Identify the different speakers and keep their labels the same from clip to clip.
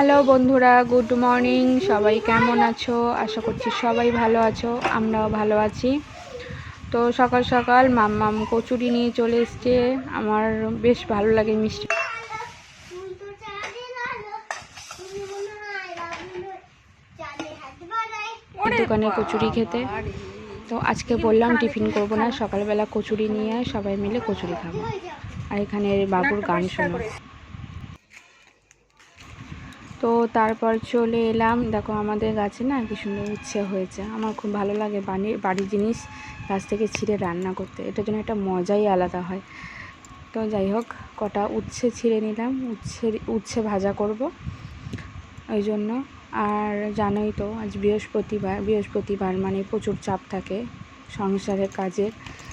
Speaker 1: Hello বন্ধুরা, good morning. সবাই কেমন আছো? আশা করছি সবাই ভালো আছো, আমরাও ভালো আছি। তো সকাল সকাল মাম্মাম কচুরি নিয়ে চলে এসছে। আমার বেশ ভালো লাগে মিষ্টি। দোকানে কচুরি খেতে। তো আজকে বললাম টিফিন করব না, সকালবেলা কচুরি নিয়ে সবাই মিলে কচুরি খাব। আর এখানে বাবুর গান শোনো। তো তারপর চলে এলাম। দেখো আমাদের গাছে না কি সুন্দর উচ্ছে হয়েছে। আমার খুব ভালো লাগে বাড়ির বাড়ির জিনিস গাছ থেকে ছিঁড়ে রান্না করতে। এটার জন্য একটা মজাই আলাদা হয়। তো যাই হোক, কটা উচ্ছে ছিঁড়ে নিলাম। উচ্ছে উচ্ছে ভাজা করব ওই জন্য। আর জানোই তো, আজ বৃহস্পতিবার বৃহস্পতিবার মানে প্রচুর চাপ থাকে সংসারের কাজে ঘর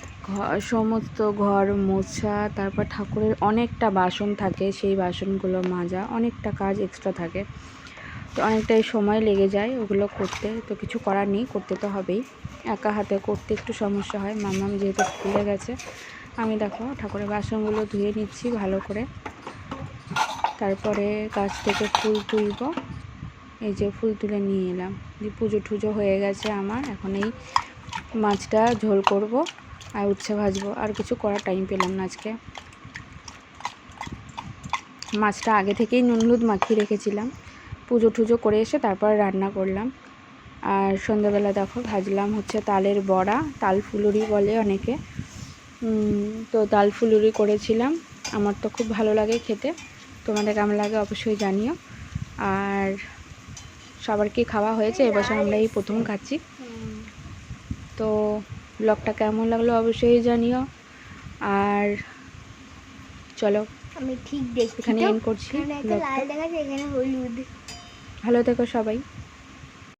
Speaker 1: সমস্ত ঘর মোছা, তারপর ঠাকুরের অনেকটা বাসন থাকে, সেই বাসনগুলো মাজা, অনেকটা কাজ এক্সট্রা থাকে। তো অনেকটাই সময় লেগে যায় ওগুলো করতে, তো কিছু করার নেই, করতে তো হবেই। একা হাতে করতে একটু সমস্যা হয় মামাম যেহেতু স্কুলে গেছে, আমি দেখো ঠাকুরের বাসনগুলো ধুয়ে নিচ্ছি ভালো করে। তারপরে গাছ থেকে ফুল তুলব, এই যে ফুল তুলে নিয়ে এলাম। পুজো টুজো হয়ে গেছে আমার, এখন এই মাছটা ঝোল করব। আর উচ্ছে ভাজবো। আর কিছু করার টাইম পেলাম না আজকে। মাছটা আগে থেকেই নুন হলুদ মাখিয়ে রেখেছিলাম। পুজো টুজো করে এসে তারপর রান্না করলাম। আর সন্ধ্যাবেলা দেখো ভাজলাম হচ্ছে তালের বড়া, তাল ফুলুরি বলে অনেকে। তো তাল ফুলুরি করেছিলাম। আমার তো খুব ভালো লাগে খেতে। তোমাদের কেমন লাগে অবশ্যই জানিও। আর সবার কি খাওয়া হয়েছে? এবছর আমরা এই প্রথম খাচ্ছি। তো ব্লগটা কেমন লাগল অবশ্যই জানিও। আর চলো
Speaker 2: আমি ঠিক দেখছি
Speaker 1: এখানে। এন্ড করছি ভালো থেকো সবাই।